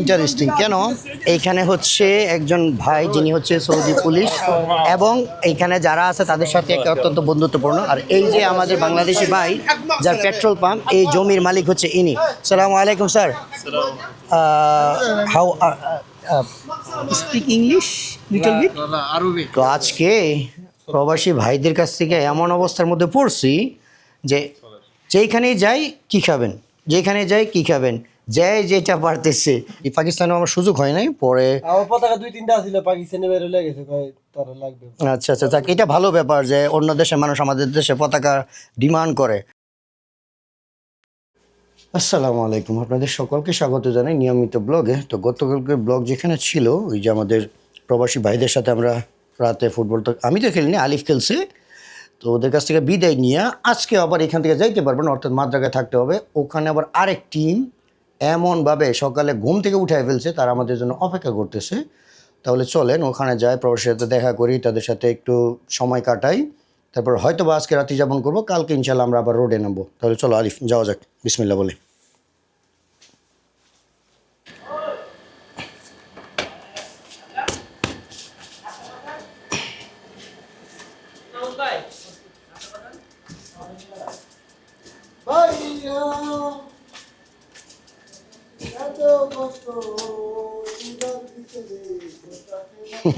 Interesting কেন? এইখানে হচ্ছে একজন ভাই যিনি হচ্ছে সৌদি পুলিশ এবং এইখানে যারা আছে তাদের সাথে অত্যন্ত বন্ধুত্বপূর্ণ। আর এই যে আমাদের বাংলাদেশি ভাই যার পেট্রোল পাম্প, এই জমির মালিক হচ্ছে ইনি। সালাম আলাইকুম, স্যার। হাউ স্পিক ইংলিশ তো আজকে প্রবাসী ভাইদের কাছ থেকে এমন অবস্থার মধ্যে পড়ছি যে, যেইখানেই যাই কি খাবেন? যেখানে যাই কি খাবেন? যাই যেটা পারতেছে। এই পাকিস্তানে আমার সুযোগ হয় নাই পরে আমার পতাকা দুই তিনটা ছিল পাকিস্তানে বের হয়ে গেছে তারা লাগবে। আচ্ছা আচ্ছা যাক এটা ভালো ব্যাপার যে অন্য দেশের মানুষ আমাদের দেশে পতাকা ডিমান্ড করে। আসসালামু আলাইকুম আপনাদের সকলকে স্বাগত জানাই নিয়মিত ব্লগে। তো গতকালকের ব্লগ যেখানে ছিল ওই যে আমাদের প্রবাসী ভাইদের সাথে আমরা রাতে ফুটবল তো আমি তো খেলিনি আলিফ খেলছে। তো ওদের কাছ থেকে বিদায় নিয়ে আজকে আবার এখান থেকে যাইতে পারবেন অর্থাৎ মাদ্রাগায় থাকতে হবে। ওখানে আবার আরেক টিম এমনভাবে সকালে ঘুম থেকে উঠে ফেলছে, তারা আমাদের জন্য অপেক্ষা করতেছে। তাহলে চলেন, ওখানে যাই প্রবাসীর সাথে দেখা করি, তাদের সাথে একটু সময় কাটাই। তারপর হয়তো বা আজকে রাত্রি যাপন করব, কালকে ইনশাল্লাহ আমরা আবার রোডে নামবো। তাহলে চলো আলিফ, যাওয়া যাক। বিসমিল্লা বলে।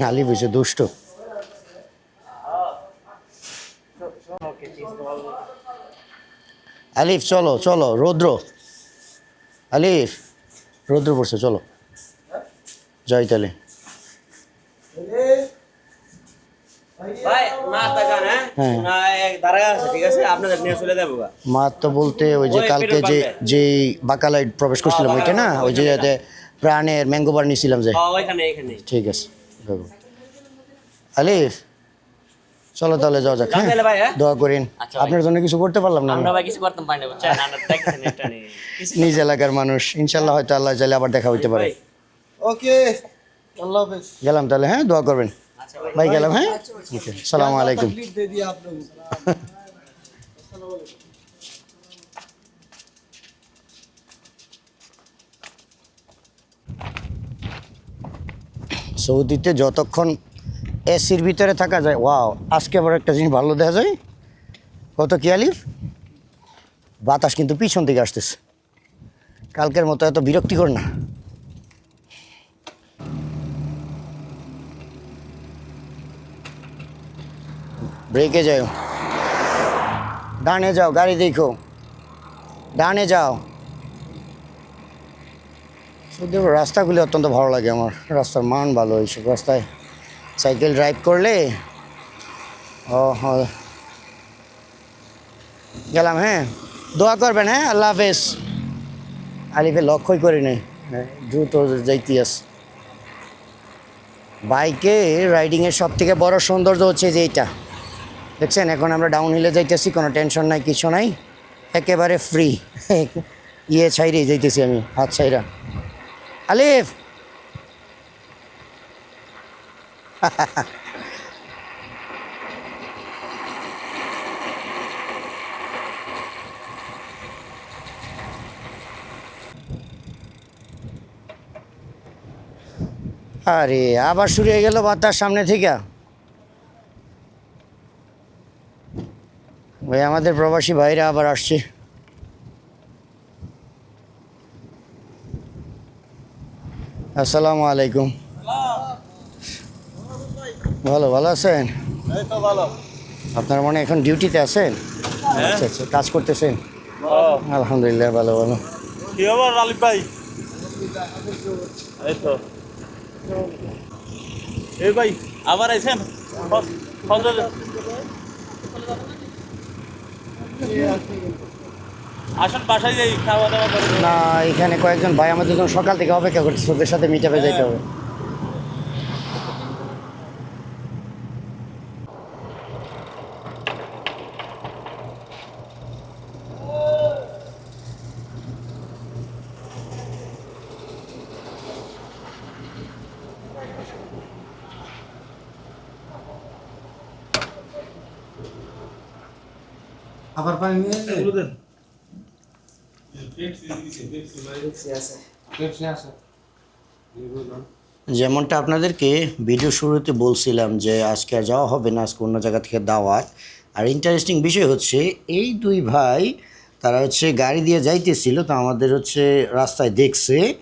আলিফ হয়েছে দুষ্ট। আলিফ চলো চলো রৌদ্র। আলিফ রৌদ্র পড়ছে চলো। যাই তাহলে ভাই মা তাকান হ্যাঁ হ্যাঁ। ওনা এক দাঁড়ায় আছে ঠিক আছে আপনাদের নিয়ে চলে যাব গা। মা তো বলতে ওই যে কালকে যে পাম্পে। যে প্রবেশ করছিলাম ওইটা না ওই যে যাতে প্রাণের ম্যাঙ্গো বার নিয়েছিলাম যে। হ্যাঁ, ঠিক আছে আলিফ চলো তাহলে যাওয়া যাক হ্যাঁ? হ্যাঁ? দোয়া করেন। আচ্ছা আপনার জন্য কিছু করতে পারলাম না নিজ এলাকার মানুষ। ইনশাল্লাহ হয়তো আল্লাহ চাইলে আবার দেখা হইতে পারে। ওকে আল্লাহ গেলাম তাহলে হ্যাঁ? দোয়া করবেন। ভাই গেলাম হ্যাঁ? সালাম আলাইকুম। সৌদিতে যতক্ষণ এসির ভিতরে থাকা যায় ওয়াও আজকে আবার একটা জিনিস ভালো দেখা যায়। কত কি বাতাস কিন্তু পিছন থেকে আসতেছে। কালকের মতো এত বিরক্তিকর না। ব্রেকে যাও। ডানে যাও, গাড়ি দেখো। ডানে যাও। সৌদি রাস্তাগুলি অত্যন্ত ভালো লাগে আমার। রাস্তার মান ভালো এইসব রাস্তায়। সাইকেল ড্রাইভ করলে? ও গেলাম হ্যাঁ। দোয়া করবেন হ্যাঁ আল্লাহ হাফেজ। আলিফে লক্ষ্যই করি নেই দ্রুত যাইতে আস। বাইকে রাইডিংয়ের সব থেকে বড় সৌন্দর্য হচ্ছে যে এইটা। দেখছেন, এখন আমরা ডাউন হিলে যাইতেছি, কোনো টেনশন নাই, কিছু নাই, একেবারে ফ্রি ইয়ে ছাইরেই যাইতেছি আমি, হাত ছাইরা আলিফ! আরে, আবার শুরু হয়ে গেল বাতার সামনে থেকে। ওই আমাদের প্রবাসী ভাইরা আবার আসছে। আসসালামু আলাইকুম। ভালো ভালো আছেন? আপনার মনে এখন ডিউটিতে আছেন? আচ্ছা আচ্ছা কাজ করতেছেন? আলহামদুলিল্লাহ ভালো ভালো। কি খবর আলিফ ভাই? এই তো। এই ভাই আবার আইছেন? ফজর- আসুন, বাসায় যাই, খাওয়া দাওয়া না, এখানে কয়েকজন ভাই, আমাদের জন্য সকাল থেকে অপেক্ষা করছে ওদের সাথে মিটাপে যাইতে হবে আবার পানি নিয়ে এসে দেন পেপসি আছে যেমনটা আপনাদেরকে ভিডিও শুরুতে বলছিলাম যে আজকে আর যাওয়া হবে না, আজকে অন্য জায়গা থেকে দাওয়াত। আর ইন্টারেস্টিং বিষয় হচ্ছে, এই দুই ভাই, তারা হচ্ছে গাড়ি দিয়ে যাইতেছিল, তো আমাদের হচ্ছে রাস্তায় দেখছে।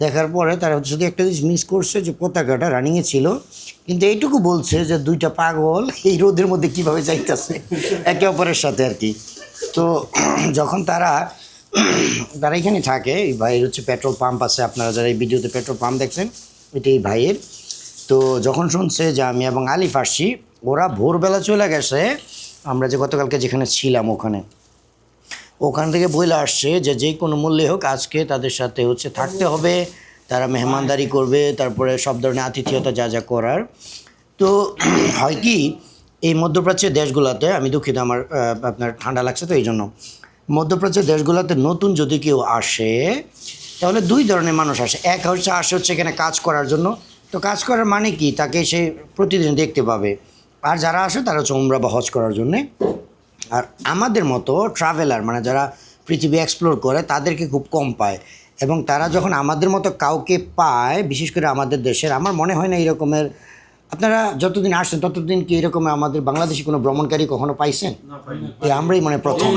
দেখার পরে তারা হচ্ছে শুধু একটা জিনিস মিস করছে যে পতাকাটা রানিংয়ে ছিল। কিন্তু এইটুকু বলছে যে দুইটা পাগল, এই রোদের মধ্যে কীভাবে যাইতেছে? একে অপরের সাথে আর কি। তো যখন তারা তারা এখানে থাকে, এই ভাইয়ের হচ্ছে পেট্রোল পাম্প আছে, আপনারা যারা এই ভিডিওতে পেট্রোল পাম্প দেখছেন এটা ভাইয়ের। তো যখন শুনছে যে আমি এবং আলিফ আসছি, ওরা ভোরবেলা চলে গেছে, আমরা যে গতকালকে যেখানে ছিলাম ওখানে। ওখান থেকে বইলে আসছে যে যে কোনো মূল্যে হোক, আজকে তাদের সাথে হচ্ছে থাকতে হবে, তারা মেহমানদারি করবে, তারপরে সব ধরনের আতিথেয়তা যা যা করার। তো হয় কি, এই মধ্যপ্রাচ্যের দেশগুলোতে, আমি দুঃখিত, আমার আপনার ঠান্ডা লাগছে তো এই জন্য মধ্যপ্রাচ্যের দেশগুলোতে নতুন যদি কেউ আসে, তাহলে দুই ধরনের মানুষ আসে। এক হচ্ছে, আসে হচ্ছে এখানে কাজ করার জন্য। তো কাজ করার মানে কি? তাকে সে প্রতিদিন দেখতে পাবে। আর যারা আসে, তারা হচ্ছে উমরা বা হজ করার জন্যে। আর আমাদের মতো ট্রাভেলার মানে যারা পৃথিবী এক্সপ্লোর করে, তাদেরকে খুব কম পায়। এবং তারা যখন আমাদের মতো কাউকে পায়, বিশেষ করে আমাদের দেশের, আমার মনে হয় না এই রকমের আপনারা যতদিন আসছেন ততদিন কি এরকম আমাদের বাংলাদেশি কোনো ভ্রমণকারী কখনো পাইছেন? আমরাই মানে প্রথম।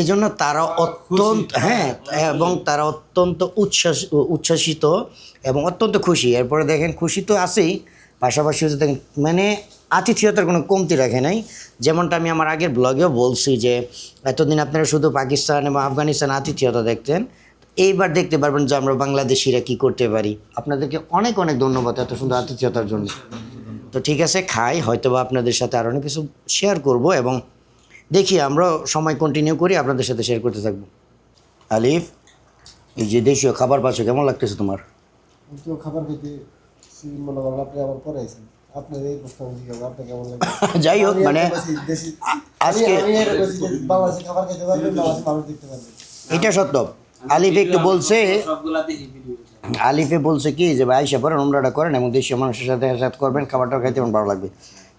এই জন্য তারা অত্যন্ত হ্যাঁ এবং তারা অত্যন্ত উচ্ছ্বাস উচ্ছ্বাসিত এবং অত্যন্ত খুশি। এরপরে দেখেন খুশি তো আছেই। পাশাপাশি হচ্ছে দেখেন মানে আতিথেয়তার কোনো কমতি রাখে নাই। যেমনটা আমি আমার আগের ব্লগেও বলছি যে এতদিন আপনারা শুধু পাকিস্তান এবং আফগানিস্তান আতিথেয়তা দেখতেন। এইবার দেখতে পারবেন যে আমরা বাংলাদেশিরা কি করতে পারি। আপনাদেরকে অনেক অনেক ধন্যবাদ এত সুন্দর আতিথেয়তার জন্য। তো ঠিক আছে খাই হয়তো বা আপনাদের সাথে আরও অনেক কিছু শেয়ার করব এবং দেখি আমরা সময় কন্টিনিউ করি আপনাদের সাথে শেয়ার করতে থাকব। আলিফ এই যে দেশীয় খাবার পাচ্ছ কেমন লাগতেছে তোমার? খাবার খেতে মনে করেন আপনি আমার পরে আছেন যাই হোক মানে আজকে এটা সত্য। আলিফ একটু বলছে সবগুলা দেখি ভিডিও আলিফে বলছে কি যে ভাই আইসা পরে নোংরাটা করেন এবং দেশীয় মানুষের সাথে সাথে করবেন খাবারটা খাইতে আমার ভালো লাগবে।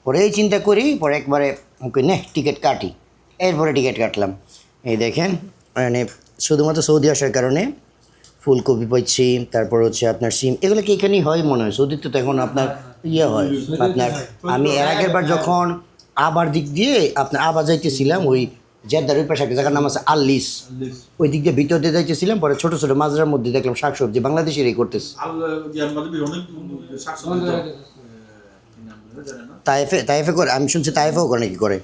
পরে এই চিন্তা করি পরে একবারে ওকে নে টিকিট কাটি। এরপরে টিকিট কাটলাম। এই দেখেন মানে শুধুমাত্র সৌদি আসার কারণে ফুলকপি পাচ্ছি তারপর হচ্ছে আপনার সিম এগুলো কি এখানেই হয় মনে হয়? সৌদিতে তো এখন আপনার ইয়ে হয় আপনার আমি এর আগের বার যখন আবার দিক দিয়ে আপনার আবার যাইতেছিলাম ওই জেদ্দার ওই পাশে একটা জায়গার নাম আছে আল্লিস। ওই দিক দিয়ে ভিতর দিয়ে যাইতেছিলাম পরে ছোটো ছোটো মাজরার মধ্যে দেখলাম শাকসবজি বাংলাদেশের এই করতেছে তাইফে তাইফে করে আমি শুনছি তাইফেও করে নাকি করে।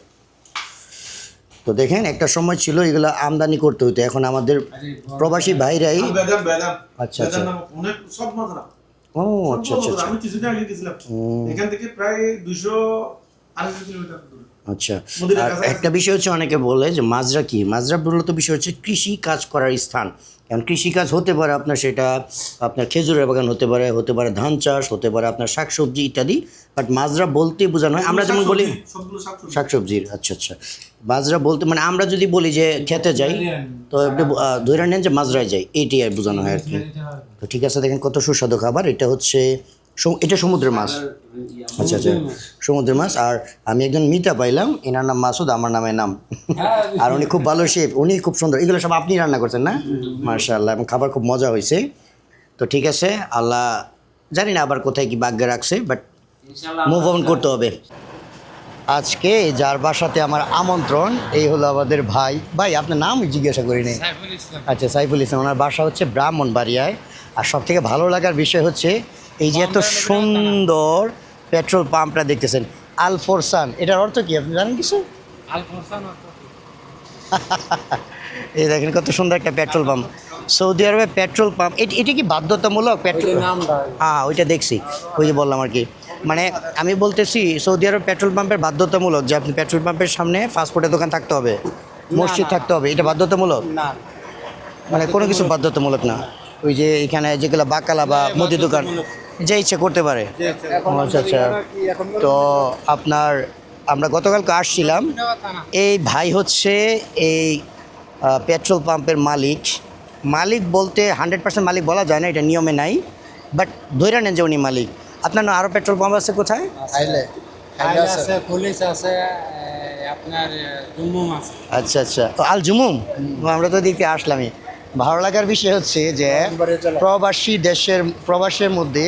তো দেখেন একটা সময় ছিল এগুলো আমদানি করতে হতো এখন আমাদের প্রবাসী ভাইরাই আচ্ছা, আচ্ছা। সব মাত্রা ও আচ্ছা আচ্ছা আচ্ছা। আমি কিছুদিন আগে গেছিলাম। এখান থেকে প্রায় দুইশো আড়াইশো কিলোমিটার দূরে। আচ্ছা আর একটা বিষয় হচ্ছে অনেকে বলে যে মাজরা কি? মাজরা মূলত বিষয় হচ্ছে কৃষি কাজ করার স্থান। কারণ কৃষিকাজ হতে পারে আপনার সেটা আপনার খেজুরের বাগান হতে পারে হতে পারে ধান চাষ হতে পারে আপনার শাকসবজি ইত্যাদি। বাট মাজরা বলতে বোঝানো হয় আমরা যেমন বলি শাকসবজির আচ্ছা আচ্ছা। মাজরা বলতে মানে আমরা যদি বলি যে খেতে যাই তো একটু ধরে নেন যে মাজরায় যাই এইটি আর বোঝানো হয় আর কি। তো ঠিক আছে দেখেন কত সুস্বাদু খাবার। এটা হচ্ছে এটা সমুদ্রের মাছ। আচ্ছা আচ্ছা। সমুদ্রের মাছ। আর আমি একজন মিতা পাইলাম। এনার নাম মাসুদ আমার নামে। নাম আর উনি খুব ভালো শেফ। উনি খুব সুন্দর। এগুলো সব আপনি রান্না করছেন না? মার্শাল্লাহ এবং খাবার খুব মজা হয়েছে। তো ঠিক আছে আল্লাহ জানি না আবার কোথায় কি ভাগ্যে রাখছে বাট মুভ অন করতে হবে। আজকে যার বাসাতে আমার আমন্ত্রণ এই হলো আমাদের ভাই। ভাই আপনার নাম জিজ্ঞাসা করিনি আচ্ছা সাইফুল ইসলাম। ওনার বাসা হচ্ছে ব্রাহ্মণ ব্রাহ্মণবাড়িয়ায়। আর সব থেকে ভালো লাগার বিষয় হচ্ছে এই যে এত সুন্দর পেট্রোল পাম্পটা দেখতেছেন। আলফোরসান এটার অর্থ কি? আপনি জানেন কিছু? এই দেখেন কত সুন্দর একটা পেট্রোল পাম্প। সৌদি আরবে পেট্রোল পাম্প এটা কি বাধ্যতামূলক পেট্রোল? হ্যাঁ ওইটা দেখছি। ওই যে বললাম আর কি। মানে আমি বলতেছি সৌদি আরব পেট্রোল পাম্পের বাধ্যতামূলক যে আপনি পেট্রোল পাম্পের সামনে ফাস্টফুডের দোকান থাকতে হবে মসজিদ থাকতে হবে এটা বাধ্যতামূলক? না। মানে কোনো কিছু বাধ্যতামূলক না। ওই যে এখানে যেগুলো বাকালা বা মুদি দোকান। যে ইচ্ছে করতে পারে। আচ্ছা আচ্ছা। তো আপনার আমরা গতকালকে আসছিলাম। এই ভাই হচ্ছে এই পেট্রোল পাম্পের মালিক। মালিক বলতে হান্ড্রেড পার্সেন্ট মালিক বলা যায় না এটা নিয়মে নাই। বাট ধরে নেন যে উনি মালিক। আপনার না আরও পেট্রোল পাম্প আছে কোথায়? আছে। পুলিশ আছে আপনার আচ্ছা আচ্ছা। তো আল জুমুম? আমরা তো দিকে আসলামই। ভালো লাগার বিষয় হচ্ছে যে প্রবাসী দেশের প্রবাসের মধ্যে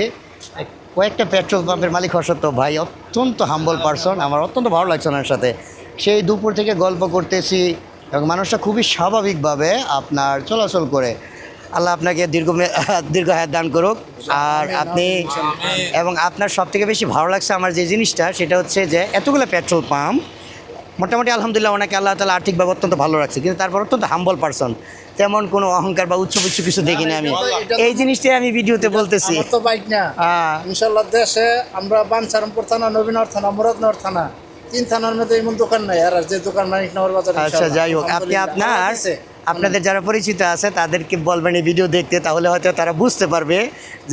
কয়েকটা পেট্রোল পাম্পের মালিক হওয়া সত্ত্বেও ভাই অত্যন্ত হাম্বল পার্সন আমার অত্যন্ত ভালো লাগছে ওনার সাথে। সেই দুপুর থেকে গল্প করতেছি এবং মানুষটা খুবই স্বাভাবিকভাবে আপনার চলাচল করে। আল্লাহ আপনাকে দীর্ঘ দীর্ঘ হায়াত দান করুক। আর আপনি এবং আপনার সব থেকে বেশি ভালো লাগছে আমার যে জিনিসটা, সেটা হচ্ছে যে এতগুলো পেট্রোল পাম্প মোটামুটি আলহামদুলিল্লাহ ওনাকে আল্লাহ তালা আর্থিকভাবে অত্যন্ত ভালো রাখছে কিন্তু তারপর অত্যন্ত হাম্বল পারসন তেমন কোনো অহংকার বা উচ্চ উচ্চ কিছু দেখিনি আমি। এই জিনিসটাই আমি ভিডিওতে বলতেছি। তো বাইক না। হ্যাঁ। ইনশাল্লাহ দেশে আমরা বাঞ্ছারামপুর থানা নবীনগর থানা মুরাদনগর থানা তিন থানার মধ্যে এমন দোকান নাই। আর যে দোকান মানিক নগর বাজার আচ্ছা যাই হোক আপনি আপনার আপনাদের যারা পরিচিত আছে তাদেরকে বলবেন এই ভিডিও দেখতে তাহলে হয়তো তারা বুঝতে পারবে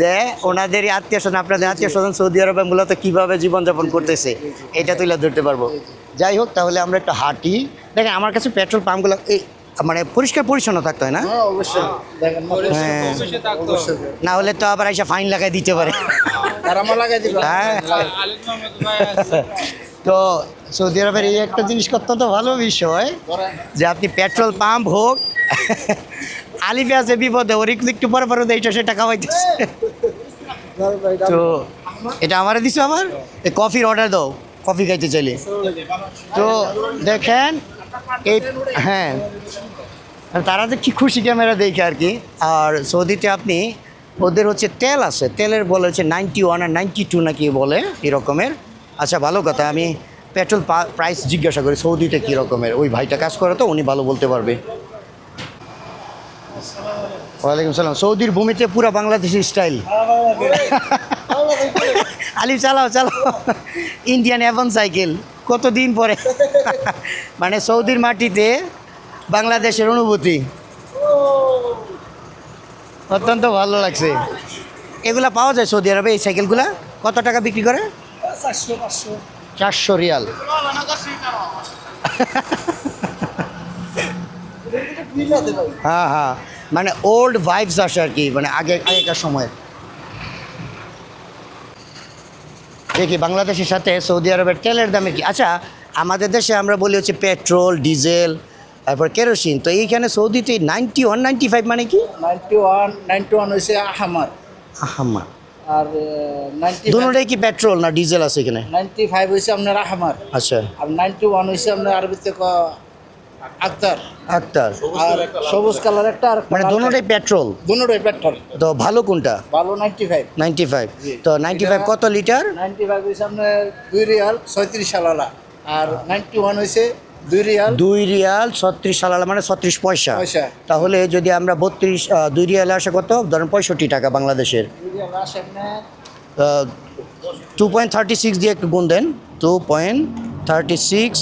যে ওনাদেরই আত্মীয় স্বজন আপনাদের আত্মীয় স্বজন সৌদি আরবে মূলত কীভাবে জীবনযাপন করতেছে এটা তুলে ধরতে পারব। যাই হোক তাহলে আমরা একটু হাঁটি। দেখেন আমার কাছে পেট্রোল পাম্পগুলো এই মানে পরিষ্কার পরিচ্ছন্ন থাকতে হয় না? হ্যাঁ হ্যাঁ। না হলে তো আবার এসে ফাইন লাগাই দিতে পারে। হ্যাঁ। তো সৌদি আরবের এই একটা জিনিস অত্যন্ত ভালো বিষয় যে আপনি পেট্রোল পাম্প হোক আলিফে আছে বিপদে ওর একটু একটু পরে পরে এইটা সেটা খাওয়াইতেছে। তো এটা আমারে দিছো আমার কফির অর্ডার দাও। কফি খাইতে চাইলে। তো দেখেন এই হ্যাঁ। তারা যে কি খুশি ক্যামেরা দেখে আর কি। আর সৌদিতে আপনি ওদের হচ্ছে তেল আছে। তেলের বলে হচ্ছে নাইনটি ওয়ান আর নাইনটি টু নাকি বলে এরকমের আচ্ছা ভালো কথা আমি পেট্রোল প্রাইস জিজ্ঞাসা করি সৌদিতে কী রকমের? ওই ভাইটা কাজ করে তো উনি ভালো বলতে পারবে। ওয়ালাইকুম সালাম। সৌদির ভূমিতে পুরো বাংলাদেশি স্টাইল আলিফ চালাও চালাও। ইন্ডিয়ান অ্যাভন সাইকেল কতদিন পরে? মানে সৌদির মাটিতে বাংলাদেশের অনুভূতি। অত্যন্ত ভালো লাগছে। এগুলা পাওয়া যায় সৌদি আরবে এই সাইকেলগুলা কত টাকা বিক্রি করে? চারশো রিয়াল। হ্যাঁ হ্যাঁ। মানে ওল্ড ভাইবস আসে আর কি মানে আগে আগেকার সময়। দেখি বাংলাদেশের সাথে সৌদি আরবের তেলের দামে কি? আচ্ছা আমাদের দেশে আমরা বলি হচ্ছে পেট্রোল ডিজেল তারপর কেরোসিন। তো এইখানে সৌদিতে নাইনটি ওয়ান নাইনটি ফাইভ মানে কি? নাইনটি ওয়ান নাইনটি ওয়ান হয়েছে আহামার আহামার আর নাইনটি দুটোটাই কি পেট্রোল না ডিজেল আছে এখানে? নাইনটি ফাইভ হয়েছে আপনার আহামার আচ্ছা। আর নাইনটি ওয়ান হয়েছে আপনার আরবিতে ক- আক্তার। আক্তার। আর সবুজ কালার একটা আর মানে দুটোটাই পেট্রোল দুটোই পেট্রোল তো ভালো কোনটা? ভালো নাইনটি ফাইভ নাইনটি ফাইভ তো নাইনটি ফাইভ কত লিটার নাইনটি ফাইভ হয়েছে আপনার দুই রিয়াল ছয়ত্রিশ সালালা আর নাইনটি ওয়ান হয়েছে দুই রিয়াল দুই রিয়াল ছত্রিশ সালালা মানে ছত্রিশ পয়সা। তাহলে যদি আমরা বত্রিশ দুই রিয়ালে আসে কত? ধরেন পঁয়ষট্টি টাকা বাংলাদেশের। টু পয়েন্ট থার্টি সিক্স দিয়ে একটু গুণ দেন। Two point thirty six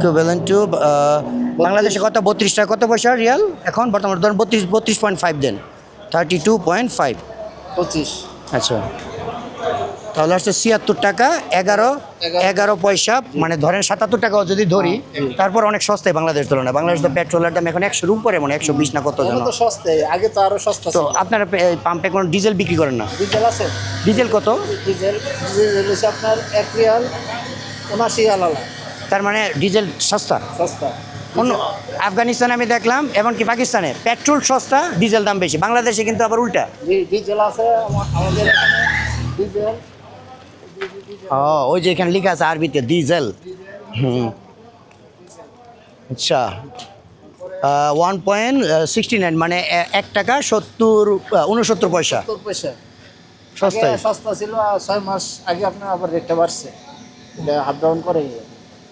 equivalent to বাংলাদেশে কত? বত্রিশ টাকা। কত পয়সা রিয়াল? এখন বর্তমানে ধরুন বত্রিশ বত্রিশ পয়েন্ট ফাইভ দেন। থার্টি টু পয়েন্ট ফাইভ পঁচিশ। আচ্ছা। তাহলে হচ্ছে ছিয়াত্তর টাকা এগারো এগারো। পয়সা মানে ধরেন সাতাত্তর টাকাও যদি ধরি তারপর অনেক সস্তায় বাংলাদেশ তুলনায়। বাংলাদেশ তো পেট্রোলের দাম এখন একশোর উপরে মানে একশো বিশ না কত সস্তায় আগে তো আরও সস্তা তো আপনারা পাম্পে কোনো ডিজেল বিক্রি করেন না? ডিজেল আছে। ডিজেল কত? ডিজেল ডিজেল আপনার এক রিয়াল উনাশি আলালা তার মানে ডিজেল সস্তা। সস্তা। অন্য আফগানিস্তানে আমি দেখলাম এমনকি পাকিস্তানে পেট্রোল সস্তা ডিজেল দাম বেশি। বাংলাদেশে কিন্তু আবার উল্টা। ডিজেল আছে আমাদের ডিজেল। ও ওই যে এখানে লেখা আছে আরবিতে ডিজেল। হুম। আচ্ছা। ওয়ান পয়েন্ট সিক্সটি নাইন মানে এক টাকা সত্তর উনসত্তর পয়সা। পয়সা। সস্তায়। আগে সস্তা ছিল ছয় মাস আগে আপনার আবার রেটটা বাড়ছে। হাফ ডাউন করে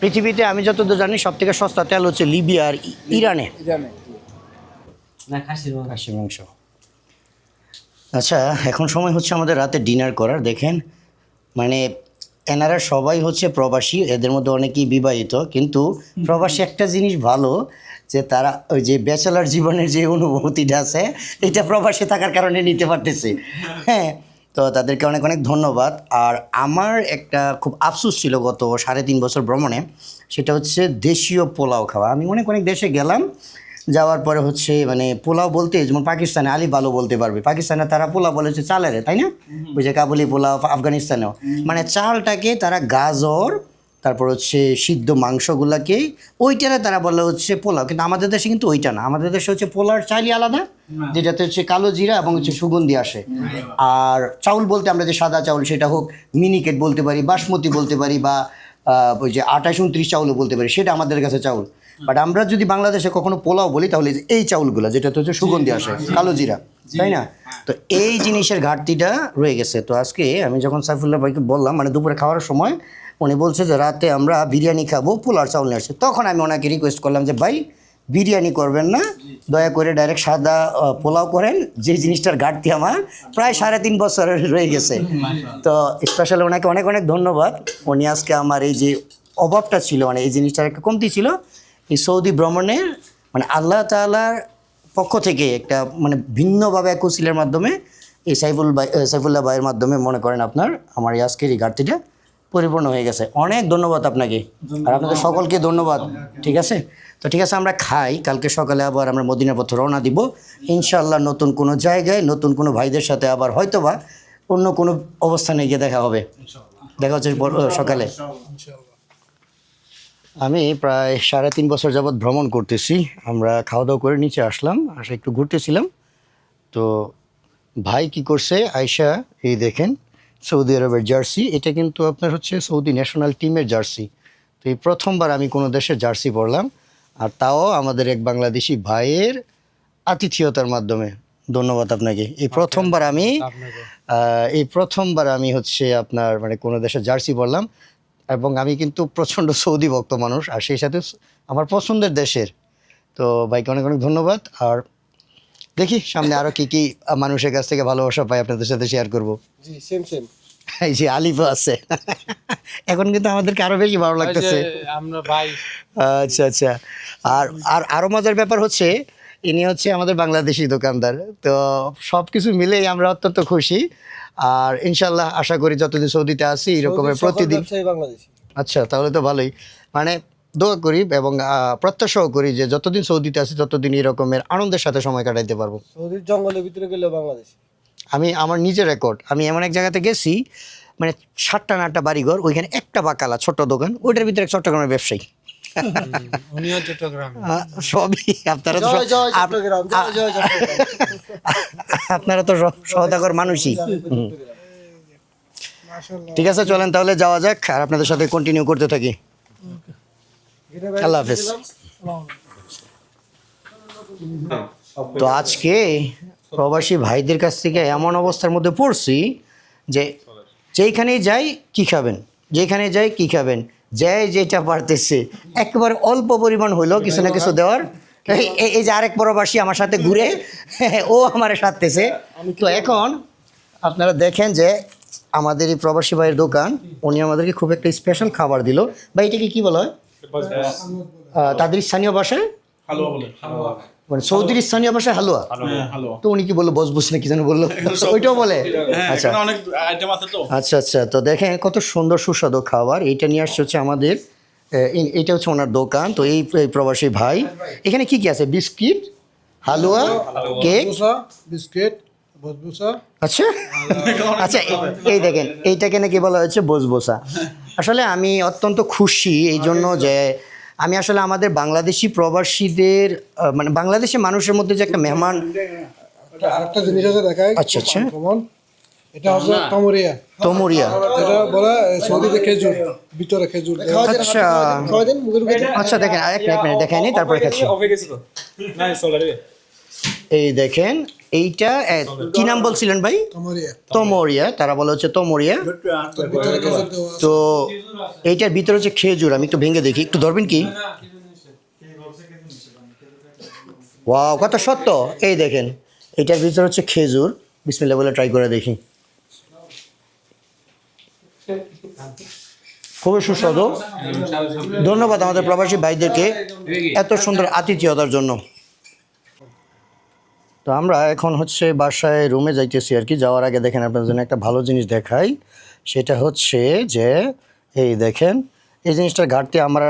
পৃথিবীতে আমি যতদূর জানি সব থেকে সস্তা তেল হচ্ছে লিবিয়া আর ইরানে। ইরানে। না খাসির মাংস। খাসির মাংস। আচ্ছা এখন সময় হচ্ছে আমাদের রাতে ডিনার করার দেখেন। মানে এনারা সবাই হচ্ছে প্রবাসী এদের মধ্যে অনেকেই বিবাহিত কিন্তু প্রবাসী একটা জিনিস ভালো যে তারা ওই যে ব্যাচেলার জীবনের যে অনুভূতিটা আছে এটা প্রবাসী থাকার কারণে নিতে পারতেছে। হ্যাঁ তো তাদেরকে অনেক অনেক ধন্যবাদ। আর আমার একটা খুব আফসোস ছিল গত সাড়ে তিন বছর ভ্রমণে সেটা হচ্ছে দেশীয় পোলাও খাওয়া। আমি অনেক অনেক দেশে গেলাম যাওয়ার পরে হচ্ছে মানে পোলাও বলতে যেমন পাকিস্তানে আলি বালো বলতে পারবে। পাকিস্তানে তারা পোলাও বলে হচ্ছে চালের তাই না? ওই যে কাবুলি পোলাও আফগানিস্তানেও। মানে চালটাকে তারা গাজর তারপর হচ্ছে সিদ্ধ মাংসগুলাকে ওইটারে তারা বলে হচ্ছে পোলাও। কিন্তু আমাদের দেশে কিন্তু ওইটা না। আমাদের দেশে হচ্ছে পোলার চাইলি আলাদা যেটাতে হচ্ছে কালো জিরা এবং হচ্ছে সুগন্ধি আসে। আর চাউল বলতে আমরা যে সাদা চাউল সেটা হোক মিনিকেট বলতে পারি বাসমতি বলতে পারি বা ওই যে আঠাশ উনত্রিশ চাউলও বলতে পারি সেটা আমাদের কাছে চাউল। বাট আমরা যদি বাংলাদেশে কখনো পোলাও বলি তাহলে এই চাউলগুলো যেটাতে হচ্ছে সুগন্ধি আসে কালো জিরা তাই না? তো এই জিনিসের ঘাটতিটা রয়ে গেছে। তো আজকে আমি যখন সাইফুল্লাহ ভাইকে বললাম মানে দুপুরে খাওয়ার সময় উনি বলছে যে রাতে আমরা বিরিয়ানি খাব পোলার চাউল নিয়ে আসছে তখন আমি ওনাকে রিকোয়েস্ট করলাম যে ভাই বিরিয়ানি করবেন না। দয়া করে ডাইরেক্ট সাদা পোলাও করেন। যে জিনিসটার ঘাটতি আমার প্রায় সাড়ে তিন বছর রয়ে গেছে। তো স্পেশালি ওনাকে অনেক অনেক ধন্যবাদ। উনি আজকে আমার এই যে অভাবটা ছিল মানে এই জিনিসটার একটা কমতি ছিল এই সৌদি ভ্রমণের মানে আল্লাহ তাআলার পক্ষ থেকে একটা মানে ভিন্নভাবে এক মাধ্যমে এই সাইফুল ভাই সাইফুল্লাহ ভাইয়ের মাধ্যমে মনে করেন আপনার আমার এই আজকের এই ঘাটতিটা। পরিপূর্ণ হয়ে গেছে। অনেক ধন্যবাদ আপনাকে। আর আপনাদের সকলকে ধন্যবাদ। ঠিক আছে? তো ঠিক আছে আমরা খাই। কালকে সকালে আবার আমরা মদিনার পথে রওনা দিব। ইনশাল্লাহ নতুন কোনো জায়গায় নতুন কোনো ভাইদের সাথে আবার হয়তোবা অন্য কোনো অবস্থানে গিয়ে দেখা হবে। দেখা হচ্ছে সকালে। আমি প্রায় সাড়ে তিন বছর যাবৎ ভ্রমণ করতেছি। আমরা খাওয়া দাওয়া করে নিচে আসলাম আসে একটু ঘুরতেছিলাম। তো ভাই কি করছে? আয়শা এই দেখেন। সৌদি আরবের জার্সি এটা কিন্তু আপনার হচ্ছে সৌদি ন্যাশনাল টিমের জার্সি। তো এই প্রথমবার আমি কোনো দেশের জার্সি পরলাম আর তাও আমাদের এক বাংলাদেশি ভাইয়ের আতিথিয়তার মাধ্যমে। ধন্যবাদ আপনাকে। এই প্রথমবার আমি এই প্রথমবার আমি হচ্ছে আপনার মানে কোনো দেশের জার্সি পরলাম এবং আমি কিন্তু প্রচণ্ড সৌদি ভক্ত মানুষ আর সেই সাথে আমার পছন্দের দেশের। তো ভাইকে অনেক অনেক ধন্যবাদ আর দেখি সামনে আরও কি কি মানুষের কাছ থেকে ভালোবাসা পাই আপনাদের সাথে শেয়ার করব। জি সেম সেম এই যে আলিফও আছে। এখন কিন্তু আমাদেরকে আরও বেশি ভালো লাগতেছে। আমরা ভাই। আচ্ছা আচ্ছা। আর আর আরও মজার ব্যাপার হচ্ছে ইনি হচ্ছে আমাদের বাংলাদেশি দোকানদার। তো সব কিছু মিলেই আমরা অত্যন্ত খুশি। আর ইনশাল্লাহ আশা করি যতদিন সৌদিতে আছি এরকমের প্রতিদিন আচ্ছা তাহলে তো ভালোই। মানে দোয়া করি এবং প্রত্যাশাও করি যে যতদিন সৌদিতে আছি ততদিন এরকমের আনন্দের সাথে সময় কাটাইতে পারব। সৌদির জঙ্গলের ভিতরে গেলে বাংলাদেশি? আমি আমার নিজের রেকর্ড আমি এমন এক জায়গাতে গেছি মানে সাতটা না আটটা বাড়িঘর ওইখানে একটা বাকালা ছোট্ট দোকান ওইটার ভিতরে এক চট্টগ্রামের ব্যবসায়ী। সবই আপনারা তো আপনারা তো সহ- সহদাগর মানুষই। ঠিক আছে চলেন তাহলে যাওয়া যাক আর আপনাদের সাথে কন্টিনিউ করতে থাকি। আল্লাহ হাফেজ তো আজকে প্রবাসী ভাইদের কাছ থেকে এমন অবস্থার মধ্যে পড়ছি যে যেইখানেই যাই কি খাবেন? যেখানে যাই কি খাবেন? যাই যেটা পারতেছে। একেবারে অল্প পরিমাণ হইলেও কিছু না কিছু দেওয়ার। এই- যে আরেক প্রবাসী আমার সাথে ঘুরে ও আমার সাথতেছে। তো এখন আপনারা দেখেন যে আমাদের এই প্রবাসী ভাইয়ের দোকান উনি আমাদেরকে খুব একটা স্পেশাল খাবার দিল। বা এটাকে কী বলা হয়? তাদের স্থানীয় ভাষায়? হালুয়া বলে। মানে সৌদির স্থানীয় ভাষায় হালুয়া? হ্যাঁ, তো উনি কি বলল বস বুস না কি যেন বলল? ওইটাও বলে? আচ্ছা এখানে অনেক আইটেম আছে তো। আচ্ছা আচ্ছা। তো দেখেন কত সুন্দর সুস্বাদু খাবার। এইটা নিয়ে আসছে হচ্ছে আমাদের এ, এই- এইটা হচ্ছে ওনার দোকান। তো এই প্রবাসী ভাই। এখানে কি কি আছে? Biscuit halwa cake. বিস্কিট বসবুসা। আচ্ছা। আচ্ছা এই দেখেন এইটাকে নাকি বলা হয়েছে বসবসা। আসলে আমি অত্যন্ত খুশি এই জন্য যে আমি আসলে আমাদের বাংলাদেশি প্রবাসীদের মানে বাংলাদেশি মানুষের মধ্যে যে একটা মেহমান আরেকটা জিনিস আছে দেখাই। আচ্ছা, আচ্ছা। এটা হচ্ছে তমরিয়া। তমরিয়া। এটা বলে সৌদিতে খেজুর ভিতরে খেজুর আচ্ছা। আচ্ছা দেখেন এক মিনিট এক মিনিট দেখায়নি তারপরে খাচ্ছি এই দেখেন এইটা কি নাম বলছিলেন ভাই? তমরিয়া। তারা বলে হচ্ছে তমরিয়া। তো এইটার ভিতরে হচ্ছে খেজুর আমি একটু ভেঙে দেখি একটু ধরবেন কি? ওয়াও কত সত্য। এই দেখেন এটার ভিতরে হচ্ছে খেজুর। বিসমিল্লাহ বলে ট্রাই করে দেখি। খুবই সুস্বাদু। ধন্যবাদ আমাদের প্রবাসী ভাইদেরকে এত সুন্দর আতিথেয়তার জন্য। তো আমরা এখন হচ্ছে বাসায় রুমে যাইতেছি আর কি যাওয়ার আগে দেখেন আপনার জন্য একটা ভালো জিনিস দেখাই। সেটা হচ্ছে যে এই দেখেন এই জিনিসটার ঘাটতি আমার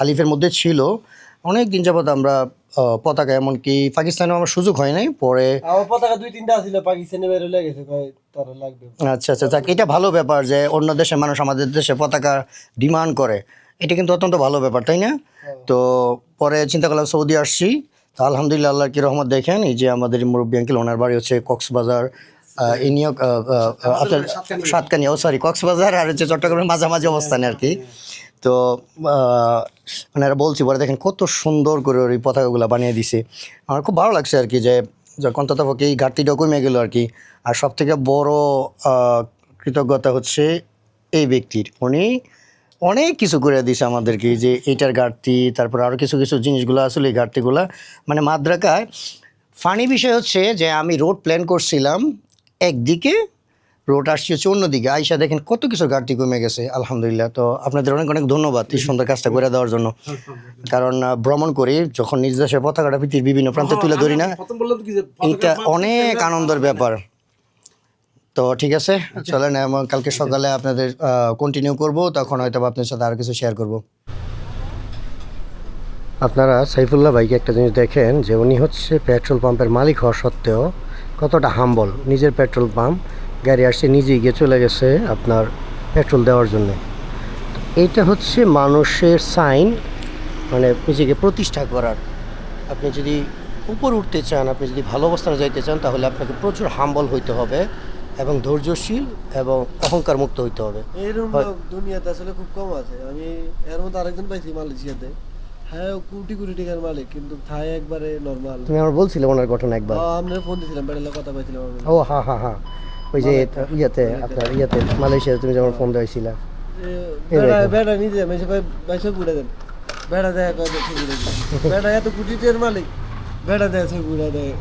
আলিফের মধ্যে ছিল। অনেক দিন যাবৎ আমরা পতাকা এমনকি পাকিস্তানেও আমার সুযোগ হয় নাই। পরে আমার পতাকা দুই তিনটা ছিল পাকিস্তানি বাইরে লেগেছে কয় তারা লাগবে। আচ্ছা আচ্ছা যাক এটা ভালো ব্যাপার যে অন্য দেশের মানুষ আমাদের দেশে পতাকা ডিমান্ড করে। এটা কিন্তু অত্যন্ত ভালো ব্যাপার তাই না? তো পরে চিন্তা করলাম সৌদি আসছি। তো আলহামদুলিল্লাহ আল্লাহর কি রহমত দেখেন এই যে আমাদের মুরব্বী আঙ্কেল ওনার বাড়ি হচ্ছে কক্সবাজার এই নিয়ে আহ, আপনার সাতকানিয়া। ও সরি কক্সবাজার আর হচ্ছে চট্টগ্রামের মাঝামাঝি অবস্থানে আর কি। তো আহ, ওনারা বলছি পরে দেখেন কত সুন্দর করে ওই পতাকাগুলো বানিয়ে দিছে। আমার খুব ভালো লাগছে আর কি যে যখন তথাপকে এই ঘাটতিটা কমে গেল আর কি। আর সব থেকে বড় কৃতজ্ঞতা হচ্ছে এই ব্যক্তির। উনি অনেক কিছু করে দিছে আমাদেরকে যে এটার ঘাটতি তারপর আরও কিছু কিছু জিনিসগুলো আসলে এই ঘাটতিগুলো। মানে মাদ্রাকায় ফানি বিষয় হচ্ছে যে আমি রোড প্ল্যান করছিলাম একদিকে রোড আসছে হচ্ছে অন্যদিকে। আইসা দেখেন কত কিছু ঘাটতি কমে গেছে আলহামদুলিল্লাহ। তো আপনাদের অনেক অনেক ধন্যবাদ এই সুন্দর কাজটা করে দেওয়ার জন্য। কারণ ভ্রমণ করি যখন নিজ দেশের পতাকাটা পৃথিবীর বিভিন্ন প্রান্তে তুলে ধরি না এটা অনেক আনন্দের ব্যাপার। তো ঠিক আছে চলেন এবং কালকে সকালে আপনাদের কন্টিনিউ করব তখন হয়তো আপনার সাথে আরও কিছু শেয়ার করব। আপনারা সাইফুল্লাহ ভাইকে একটা জিনিস দেখেন যে উনি হচ্ছে পেট্রোল পাম্পের মালিক হওয়া সত্ত্বেও কতটা হাম্বল নিজের পেট্রোল পাম্প গাড়ি আসছে নিজেই গিয়ে চলে গেছে আপনার পেট্রোল দেওয়ার জন্য। এইটা হচ্ছে মানুষের সাইন মানে নিজেকে প্রতিষ্ঠা করার। আপনি যদি উপর উঠতে চান আপনি যদি ভালো অবস্থানে যাইতে চান তাহলে আপনাকে প্রচুর হাম্বল হইতে হবে। এবং ধৈর্যশীল এবং অহংকার মুক্ত হইতে হবে। এরকম লোক দুনিয়াতে আসলে খুব কম আছে। আমি এর মধ্যে আরেকজন পাইছি মালয়েশিয়াতে হ্যাঁ কোটি কোটি টাকার মালিক কিন্তু থাই একবারে নর্মাল তুমি আমার বলছিলে ওনার ঘটনা একবার। আমরা ফোন বেড়ালে কথা পাইছিলাম ও হ্যাঁ হ্যাঁ হ্যাঁ ওই যে ইয়েতে আপনার ইয়েতে মালয়েশিয়াতে তুমি যেমন ফোন দিয়েছিল বেড়া বেড়া নিজে মেসে ভাই বাইসে ঘুরে দেন। বেড়া দেয় কয় বেড়া এত কোটি টাকার মালিক বেড়া দেয় সে ঘুরে দেয়।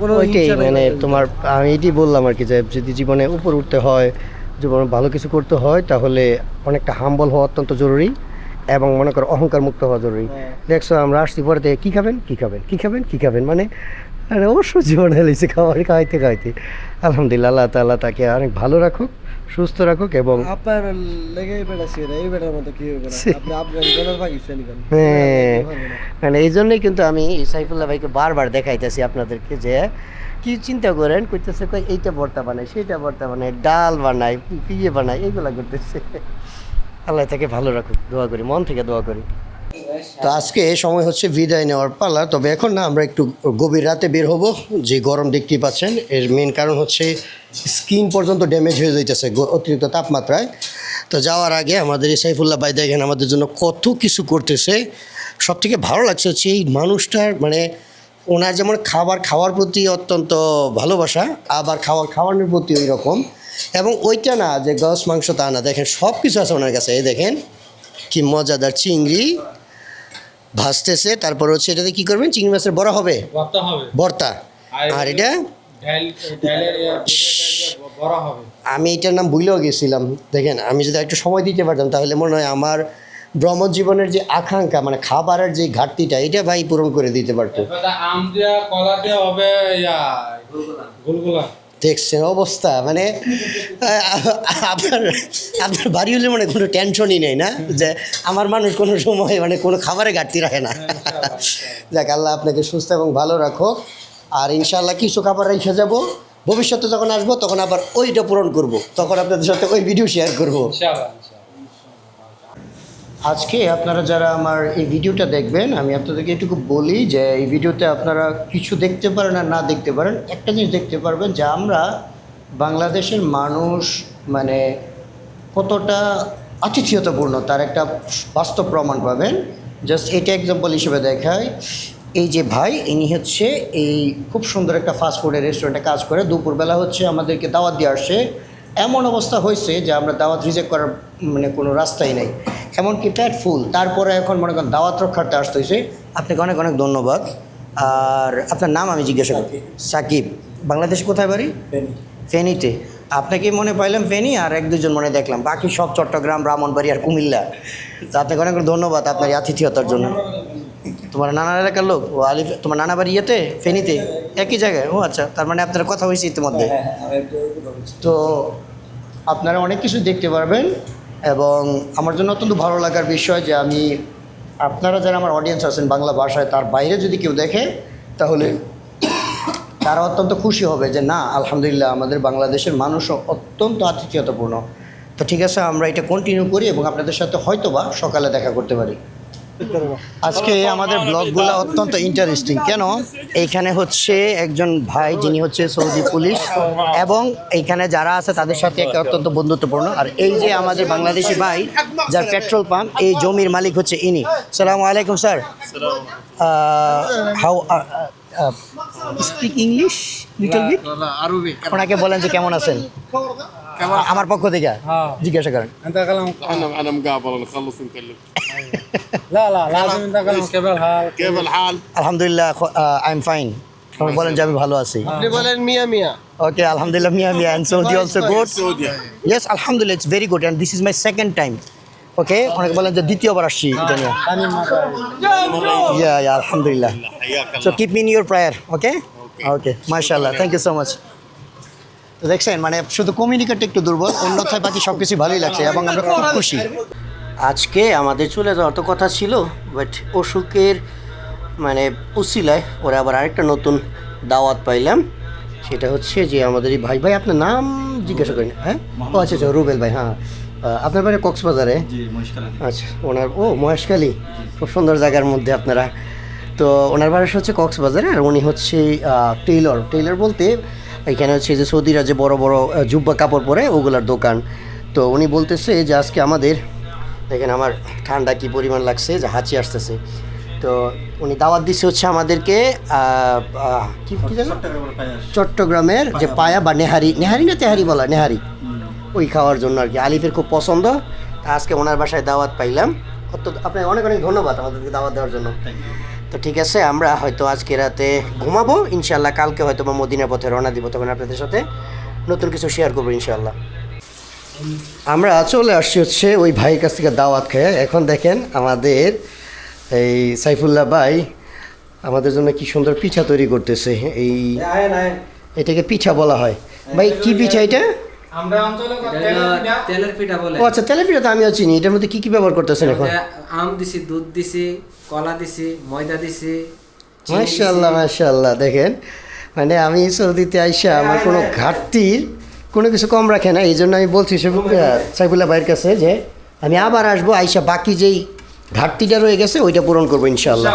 ওইটাই মানে তোমার আমি এটি বললাম আর কি যে যদি জীবনে উপর উঠতে হয় জীবনে ভালো কিছু করতে হয় তাহলে অনেকটা হাম্বল হওয়া অত্যন্ত জরুরি এবং মনে করো অহংকার মুক্ত হওয়া জরুরি। হ্যাঁ। দেখছ আমরা আসছি পরে থেকে, কী খাবেন? কী খাবেন? কী খাবেন? কী খাবেন? মানে মানে অবশ্যই জীবনে হেলেছে খাওয়ার খাইতে খাইতে আলহামদুলিল্লাহ আল্লাহ তাআলা তাকে অনেক ভালো রাখুক। সুস্থ রাখুক এবং আপনার লেগে বেড়া এই বেড়ার মতো কি হবে আপনি আফগানিস্তান আর পাকিস্তানি কেন? হ্যাঁ। মানে এই জন্যই কিন্তু আমি সাইফুল্লাহ ভাইকে বারবার দেখাইতেছি আপনাদেরকে যে কি চিন্তা করেন? কইতেছে কই এইটা ভর্তা বানাই সেইটা ভর্তা বানাই ডাল বানাই পিয়ে বানাই এইগুলা করতেছে। আল্লাহ তাকে ভালো রাখুক দোয়া করি মন থেকে দোয়া করি। তো আজকে সময় হচ্ছে বিদায় নেওয়ার পালা। তবে এখন না আমরা একটু গভীর রাতে বের হব। যে গরম দেখতেই পাচ্ছেন এর মেন কারণ হচ্ছে স্কিন পর্যন্ত ড্যামেজ হয়ে যাইতেছে অতিরিক্ত তাপমাত্রায়। তো যাওয়ার আগে আমাদের এই সাইফুল্লাহ ভাই দেখেন আমাদের জন্য কত কিছু করতেছে। সব থেকে ভালো লাগছে হচ্ছে এই মানুষটার মানে ওনার যেমন খাবার খাওয়ার প্রতি অত্যন্ত ভালোবাসা আবার খাওয়ার খাওয়ানোর প্রতি ওই রকম এবং ওইটা না যে গস মাংস তা না দেখেন সব কিছু আছে ওনার কাছে এই দেখেন কি মজাদার চিংড়ি ভাজতেছে। তারপর হচ্ছে এটাতে কি করবেন? চিংড়ি মাছের বড়া হবে? ভর্তা আর এটা আমি এটার নাম ভুলেও গেছিলাম। দেখেন আমি যদি একটু সময় দিতে পারতাম তাহলে মনে হয় আমার ভ্রমণ জীবনের যে আকাঙ্ক্ষা মানে খাবারের যে ঘাটতিটা এটা ভাই পূরণ করে দিতে পারতো। দেখছেন অবস্থা মানে আপনার আপনার বাড়ি হলে মানে কোনো টেনশনই নেই না? যে আমার মানুষ কোনো সময় মানে কোনো খাবারে ঘাটতি রাখে না। যাক আল্লাহ আপনাকে সুস্থ এবং ভালো রাখো আর ইনশাল্লাহ কিছু খাবার রেখে যাব। ভবিষ্যতে যখন আসব তখন আবার ওইটা পূরণ করব। তখন আপনাদের সাথে ওই ভিডিও শেয়ার করব। আজকে আপনারা যারা আমার এই ভিডিওটা দেখবেন আমি আপনাদেরকে এটুকু বলি যে এই ভিডিওতে আপনারা কিছু দেখতে পারেন আর না দেখতে পারেন। একটা জিনিস দেখতে পারবেন যে আমরা বাংলাদেশের মানুষ মানে কতটা আতিথেয়তাপূর্ণ তার একটা বাস্তব প্রমাণ পাবেন। জাস্ট এটা এক্সাম্পল হিসেবে দেখায় এই যে ভাই ইনি হচ্ছে এই খুব সুন্দর একটা ফাস্টফুডের রেস্টুরেন্টে কাজ করে। দুপুরবেলা হচ্ছে আমাদেরকে দাওয়াত দিয়ে আসছে। এমন অবস্থা হয়েছে যে আমরা দাওয়াত রিজেক্ট করার মানে কোনো রাস্তাই নেই। এমনকি প্যাট ফুল তারপরে এখন মনে করেন দাওয়াত রক্ষার্থে আসতে হয়েছে। আপনাকে অনেক অনেক ধন্যবাদ। আর আপনার নাম আমি জিজ্ঞাসা করি। সাকিব। বাংলাদেশে কোথায় বাড়ি? ফেনীতে। আপনাকে মনে পাইলাম ফেনী আর এক দুজন মনে দেখলাম। বাকি সব চট্টগ্রাম ব্রাহ্মণবাড়ি আর কুমিল্লা। তো আপনাকে অনেক অনেক ধন্যবাদ আপনার আতিথিয়তার জন্য। তোমার নানার এলাকার লোক? ও আলিফ তোমার নানা বাড়ি ইয়েতে? ফেনীতে? একই জায়গায়? ও আচ্ছা তার মানে আপনার কথা হয়েছে ইতিমধ্যে। তো আপনারা অনেক কিছু দেখতে পারবেন এবং আমার জন্য অত্যন্ত ভালো লাগার বিষয় যে আমি আপনারা যারা আমার অডিয়েন্স আছেন বাংলা ভাষায় তার বাইরে যদি কেউ দেখে তাহলে তারা অত্যন্ত খুশি হবে যে না আলহামদুলিল্লাহ আমাদের বাংলাদেশের মানুষও অত্যন্ত আতিথেয়তাপূর্ণ। তো ঠিক আছে আমরা এটা কন্টিনিউ করি এবং আপনাদের সাথে হয়তোবা সকালে দেখা করতে পারি। আজকে আমাদের ব্লগগুলো অত্যন্ত ইন্টারেস্টিং কেন? এইখানে হচ্ছে একজন ভাই যিনি হচ্ছে সৌদি পুলিশ এবং এইখানে যারা আছে তাদের সাথে একটা অত্যন্ত বন্ধুত্বপূর্ণ। আর এই যে আমাদের বাংলাদেশি ভাই যার পেট্রোল পাম্প এই জমির মালিক হচ্ছে ইনি। সালামু আলাইকুম sir. How speak English little bit ওনাকে বলেন যে কেমন আছেন? আমার পক্ষ থেকে জিজ্ঞাসা করেন। আলহামদুলিল্লাহ আই এম ফাইন বলেন যে আমি ভালো আছি। আপনি বলেন মিয়া মিয়া। ওকে আলহামদুলিল্লাহ মিয়া মিয়া and Saudi also good yes আলহামদুলিল্লাহ it's very good and this is my second time okay অনেকে বলেন যে দ্বিতীয়বার আসছি এটা ইয়া ইয়া আলহামদুলিল্লাহ। So keep me in prayer okay okay মাশাআল্লাহ থ্যাংক ইউ সো মাচ তো দেখছেন মানে শুধু কমিউনিকেট একটু দুর্বল অন্যথায় বাকি সব কিছু ভালোই লাগছে এবং আমরা খুব খুশি। আজকে আমাদের চলে যাওয়ার তো কথা ছিল বাট অসুখের মানে উসিলায় ওরা আবার আরেকটা নতুন দাওয়াত পাইলাম। সেটা হচ্ছে যে আমাদের এই ভাই ভাই আপনার নাম জিজ্ঞাসা করেন হ্যাঁ? ও আচ্ছা আচ্ছা রুবেল ভাই হ্যাঁ। আপনার বাড়ি কক্সবাজারে? আচ্ছা ওনার ও মহেশখালী। খুব সুন্দর জায়গার মধ্যে আপনারা। তো ওনার বাড়ি হচ্ছে কক্সবাজারে আর উনি হচ্ছে টেইলর। টেইলর বলতে এখানে হচ্ছে যে সৌদিরা যে বড় বড় জুব্বা কাপড় পরে ওগুলার দোকান। তো উনি বলতেছে যে আজকে আমাদের দেখেন আমার ঠান্ডা কি পরিমাণ লাগছে যে হাঁচি আসতেছে। তো উনি দাওয়াত দিচ্ছে হচ্ছে আমাদেরকে কি চট্টগ্রামের যে পায়া। বা নেহারি। নেহারি না তেহারি বলা নেহারি। ওই খাওয়ার জন্য আর কি। আলিফের খুব পছন্দ। আজকে ওনার বাসায় দাওয়াত পাইলাম। অত্যন্ত আপনাকে অনেক অনেক ধন্যবাদ আমাদেরকে দাওয়াত দেওয়ার জন্য। তো ঠিক আছে আমরা হয়তো আজকে রাতে ঘুমাবো ইনশাল্লাহ কালকে হয়তো বা মদিনার পথে রওনা দিব তখন আপনাদের সাথে নতুন কিছু শেয়ার করব ইনশাল্লাহ আমরা চলে আসছি হচ্ছে ওই ভাইয়ের কাছ থেকে দাওয়াত খেয়ে। এখন দেখেন আমাদের এই সাইফুল্লাহ ভাই আমাদের জন্য কি সুন্দর পিঠা তৈরি করতেছে। এই এটাকে পিঠা বলা হয়। ভাই কি পিঠা এটা? আমরা অঞ্চলে তেলের পিঠা? বলে। ও আচ্ছা তেলের পিঠা তো আমিও চিনি। এটার মধ্যে কি কি ব্যবহার করতেছেন এখন? আম দিছি দুধ দিছি কলা দিছি ময়দা দিছি। মাশাল্লাহ মাশাল্লাহ দেখেন। মানে আমি সৌদিতে আইসা আমার কোনো ঘাটতির কোনো কিছু কম রাখে না। এই জন্য আমি বলছি সাইফুল্লাহ ভাইয়ের কাছে যে আমি আবার আসব আইসা বাকি যেই ঘাটতিটা রয়ে গেছে ওইটা পূরণ করব ইনশাল্লাহ